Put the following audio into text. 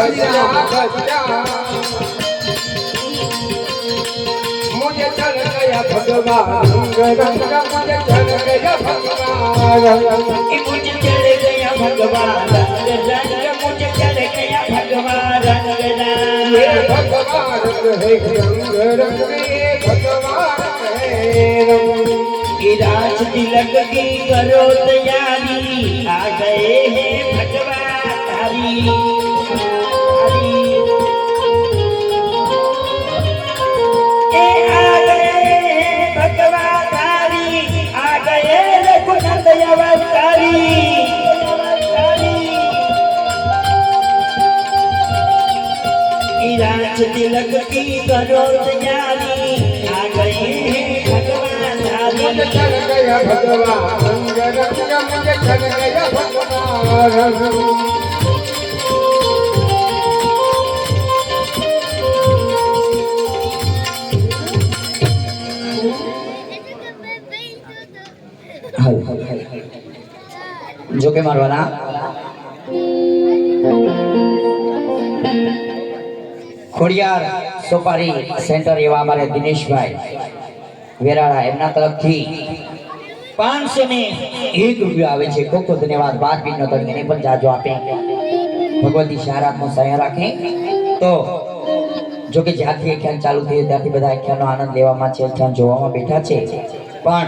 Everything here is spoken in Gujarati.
बच्चा बच्चा मुझे चल गया भगवान रंग रंग मुझे चल गया भगवान कि मुझे चढ़ गया भगवान रंग रंग मुझे चढ़ गया भगवान रंग ये रंग भगवान है रंग रंग ये भगवान है रंग कि राज तिलक की करो तैयारी आ गए हैं भगवान ઈરાજ તિલક કી કરો જ્ઞાની. આ ગઈ જોકે મારવાના? ખોડિયાર સોપારી સેન્ટર એવા અમારે દિનેશભાઈ વેરાળા, એમના તરફથી પાંચસો ને એક રૂપિયો આવે છે. ખૂબ ખૂબ ધન્યવાદ. બાર પીનો એને પણ જાજો આપે. ભગવતી શારાત્મો સહાય રાખે. તો જો કે જ્યાંથી આખ્યાન ચાલુ થયું, ત્યાંથી બધા આખ્યાનનો આનંદ લેવામાં છે આખ્યાન જોવામાં બેઠા છે. પણ